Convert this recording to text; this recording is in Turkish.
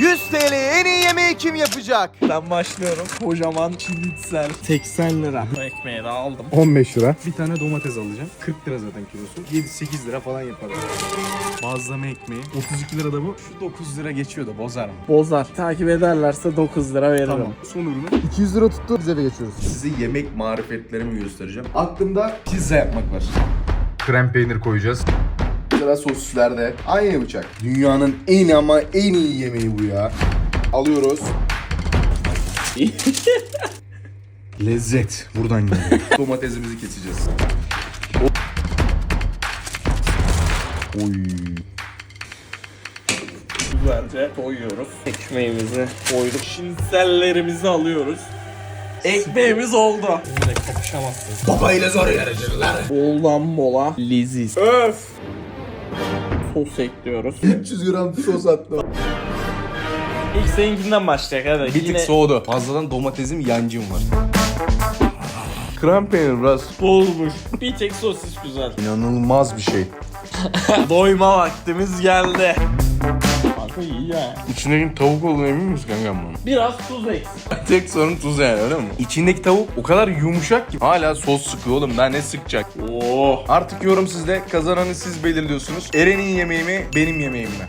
100 TL en iyi yemeği kim yapacak? Ben başlıyorum. Kocaman çilitsel. 80 lira. Bu ekmeği de aldım. 15 lira. Bir tane domates alacağım. 40 lira zaten kilosu. 7-8 lira falan yapar. Bazlama ekmeği. 32 lira da bu. Şu 9 lira geçiyor da bozar mı? Bozar. Takip ederlerse 9 lira veririm. Tamam. Son ürünü. 200 lira tuttu biz eve geçiyoruz. Size yemek marifetlerimi göstereceğim. Aklımda pizza yapmak var. Krem peynir koyacağız. Sıra sosislerde. Aynı bıçak. Dünyanın en ama en iyi yemeği bu ya. Alıyoruz. Lezzet buradan geliyor. Domatesimizi keseceğiz. Oy. Güzelce koyuyoruz. Ekmeğimizi koyduk. Şinsellerimizi alıyoruz. Ekmeğimiz oldu. Şimdi kapışamazsınız. Babayla zor yarışırlar. Boldan bola. Leziz. Öf. Sos ekliyoruz. 300 gram sos attım. İlk seninkinden başlayacak hadi. Bir Yine tık soğudu. Fazladan domatesim yancım var. Krem peynir biraz. olmuş. Bir tek sosis güzel. İnanılmaz bir şey. Doyma vaktimiz geldi. İyi ya. İçindeki tavuk olduğunu emin misin kankam bunun? Biraz tuz eksik. Tek sorun tuz yani öyle mi? İçindeki tavuk o kadar yumuşak ki hala sos sıkıyor oğlum. Ben ne sıkacak? Oo. Artık yorum sizde. Kazananı siz belirliyorsunuz. Eren'in yemeği mi, benim yemeğim mi?